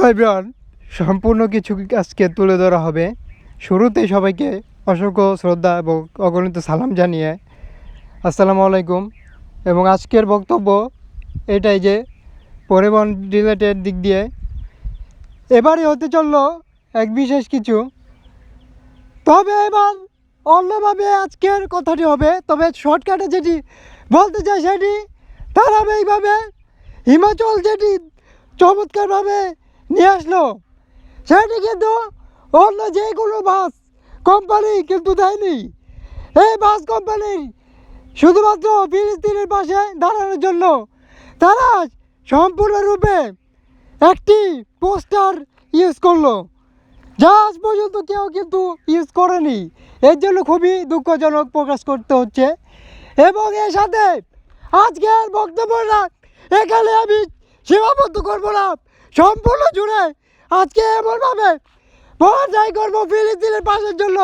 Hello everyone সম্পূর্ণ কিছু আজকে তুলে ধরা হবে। শুরুতে সবাইকে অসংখ্য শ্রদ্ধা এবং অগণিত সালাম জানিয়ে আসসালামু আলাইকুম। এবং আজকের বক্তব্য এটাই যে পরিবহন রিলেটেড দিক দিয়ে। এবারে হতে চলল এক বিশেষ কিছু। তবে এবার অন্যভাবে আজকের কথাটি হবে, তবে শর্টকাটে যেটি বলতে চাই সেটি ধারাবাহিকভাবে হিমাচল যেটি চমৎকারভাবে নিয়ে আসলো। সেটি কিন্তু অন্য যে কোনো বাস কোম্পানি কিন্তু দেয়নি। এই বাস কোম্পানির শুধুমাত্র ফিলিস্তিনের পাশে দাঁড়ানোর জন্য তারা সম্পূর্ণরূপে একটি পোস্টার ইউজ করল। যা আজ পর্যন্ত কেউ কিন্তু ইউজ করেনি। এর জন্য খুবই দুঃখজনক প্রকাশ করতে হচ্ছে। এবং এর সাথে আজকের বক্তব্যটা এখানে আমি সীমাবদ্ধ করব না। সম্পূর্ণ জুড়ে আজকে এমনভাবে যায় করব ফিলিস্তিনের পাশের জন্য।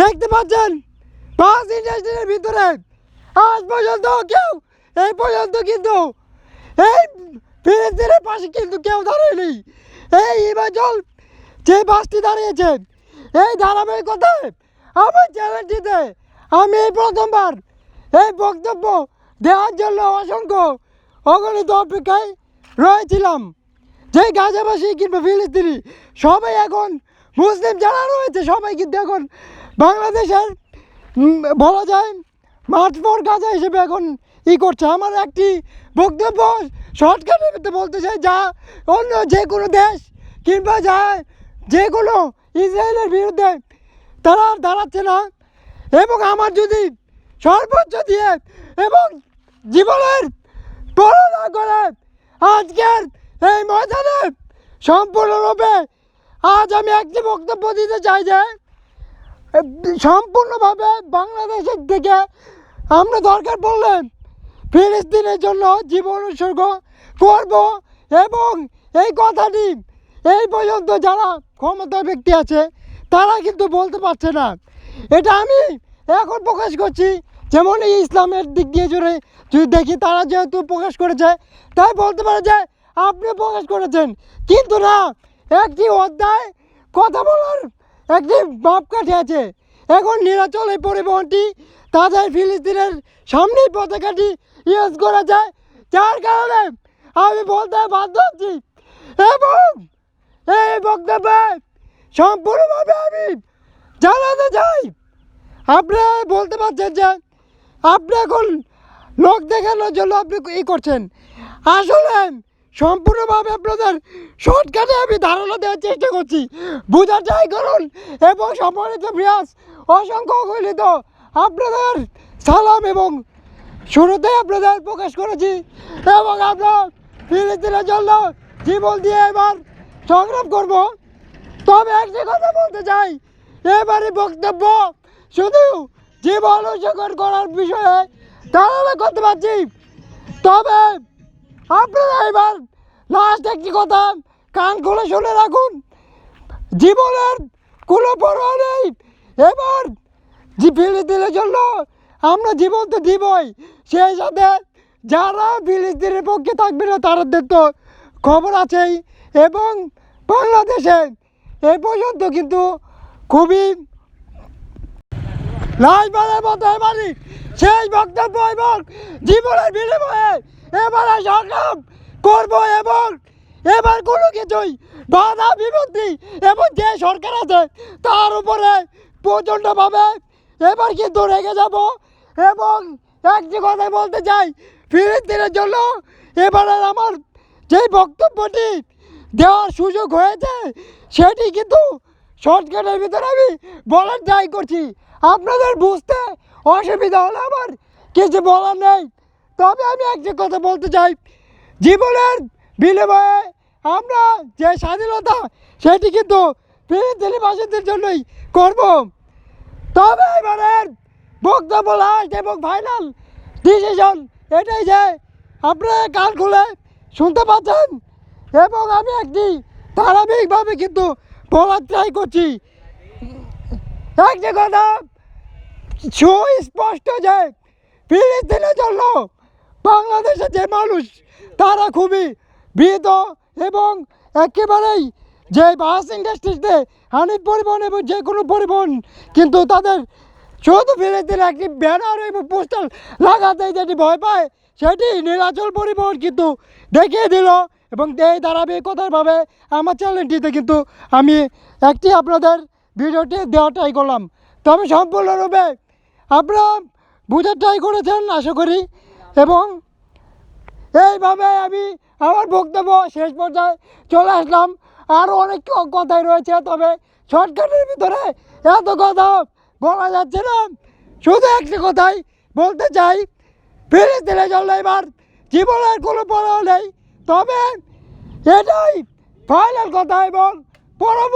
দেখতে পাচ্ছেন, পাঁচ ইন্ডাস্ট্রির ভিতরে আজ পর্যন্ত কেউ, এই পর্যন্ত কিন্তু এই ফিলিস্তিনের পাশে কিন্তু কেউ দাঁড়ায়নি। এই হিমাচল যে বাসটি দাঁড়িয়েছে, এই ধারাবাহিকতায় আমার চ্যানেলটিতে আমি এই প্রথমবার এই বক্তব্য দেওয়ার জন্য অসংখ্য অগণিত অপেক্ষায় রয়েছিলাম। যে গাজাবাসী কিংবা ফিলিস্তিনি, সবাই এখন মুসলিম যারা রয়েছে সবাই কিন্তু এখন বাংলাদেশের বলা যায়, মাঠ ফর গাজা হিসেবে এখন ই করছে। আমার একটি বক্তব্য শর্টকাটের মধ্যে বলতে চাই, যা অন্য যে কোনো দেশ কিংবা যা যে কোনো ইসরায়েলের বিরুদ্ধে তারা দাঁড়াচ্ছে না। এবং আমার যদি সর্বোচ্চ দিয়ে এবং জীবনের করে আজকের এই ময়দানে সম্পূর্ণরূপে আজ আমি একটি বক্তব্য দিতে চাই যে সম্পূর্ণভাবে বাংলাদেশের থেকে আমরা দরকার পড়লে ফিলিস্তিনের জন্য জীবন উৎসর্গ করব এবং এই কথাটি এই পর্যন্ত যারা ক্ষমতার ব্যক্তি আছে, তারা কিন্তু বলতে পারছে না। এটা আমি এখন প্রকাশ করছি যেমন এই ইসলামের দিক দিয়ে জুড়ে যদি দেখি তারা যেহেতু প্রকাশ করেছে, তাই বলতে পারে যে আপনি প্রকাশ করেছেন। কিন্তু না, একটি অধ্যায় কথা বলার একটি মাপকাঠি আছে। এখন নিরাচল এই পরিবহনটি তাদের ফিলিস্তিনের সামনেই পতাকাটি ইউজ করা যায় যার কারণে আমি বলতে বাধ্য হচ্ছি। এবং এই বক্তব্যে সম্পূর্ণভাবে আমি জানাতে চাই। আপনারা বলতে পারছেন যে আপনি এখন লোক দেখানোর জন্য আপনি ই করছেন। আসলে সম্পূর্ণভাবে আপনাদের শর্টকাটে আমি ধারণা দেওয়ার চেষ্টা করছি। বোঝার ট্রাই করুন, এবং সম্মানিত প্রিয়াস অসংখ্য অগণিত আপনাদের সালাম এবং শুরুতে আপনাদের প্রকাশ করেছি, এবং আমরা ফিলিস্তিনের জন্য জীবন দিয়ে এবার সংগ্রাম করব। তবে একটি কথা বলতে চাই এবারে বক্তব্য শুধু জীবন উৎসর্গ করার বিষয়ে ধারণা করতে পারছি। তবে আপনারা এবার লাস্ট একটি কথা? কান খুলে শুনে রাখুন। জীবনের কোনো পরোয়া নেই। এবার যে ফিলিস্তিনের জন্য আমরা জীবন তো দিবই। সেই সাথে যারা ফিলিস্তিনের পক্ষে থাকবে না, তাদের তো খবর আছেই। এবং বাংলাদেশে এ পর্যন্ত কিন্তু খুবই লাশবারের মতো এবারই শেষ বক্তব্য এবং জীবনের বিনিময়ে এবারে সংগ্রাম করব এবং এবার কোনো কিছুই বাধা বিপত্তি এবং যে সরকার আছে, তার উপরে প্রচণ্ডভাবে এবার কিন্তু রেগে যাব এবং একটি কথা বলতে চাই, ফিলিস্তিনের জন্য এবারের আমার যেই বক্তব্যটি দেওয়ার সুযোগ হয়েছে, সেটি কিন্তু শর্টকাটের ভিতরে আমি বলার ট্রাই করছি। আপনাদের বুঝতে অসুবিধা হলে আমার কিছু বলার নেই। তবে আমি একটি কথা বলতে চাই, জীবনের বিনিময়ে আমরা যে স্বাধীনতা, সেটি কিন্তু ফিলিস্তিনি বাসীদের জন্যই করব। তবে এবারের বক্তব্য লাস্ট এবং ফাইনাল ডিসিশন এটাই যে আপনারা কান খুলে শুনতে পাচ্ছেন এবং আমি একটি ধারাবাহিকভাবে কিন্তু বলার ট্রাই করছি। একটি কথা সুস্পষ্ট যে ফিলিস্তিনের জন্য বাংলাদেশের যে মানুষ, তারা খুবই ভীত এবং একেবারেই যে বাস ইন্ডাস্ট্রিতে হানিফ পরিবহন এবং যে কোনো পরিবহন, কিন্তু তাদের শুধু ফিলিস্তিনে একটি ব্যানার এবং পোস্টার লাগাতে যেটি ভয় পায়, সেটি নীলাচল পরিবহন কিন্তু দেখিয়ে দিল। এবং এই ধারাবাহিকতাভাবে আমার চ্যানেলটিতে কিন্তু আমি একটি আপনাদের ভিডিওটি দেওয়ার ট্রাই করলাম। তো আমি সম্পূর্ণরূপে আপনারা বুঝার ট্রাই করেছেন, আশা করি। এবং এইভাবে আমি আমার বক্তব্য শেষ পর্যায়ে চলে আসলাম। আরও অনেক কথাই রয়েছে, তবে শর্টকাটের ভিতরে এত কথা বলা যাচ্ছে না। শুধু একটি কথাই বলতে চাই, ফিলিস্তিনে চললে এবার জীবনের কোনো পড়া নেই, তবে এটাই ফাইনাল কথা এবং পরবর্তী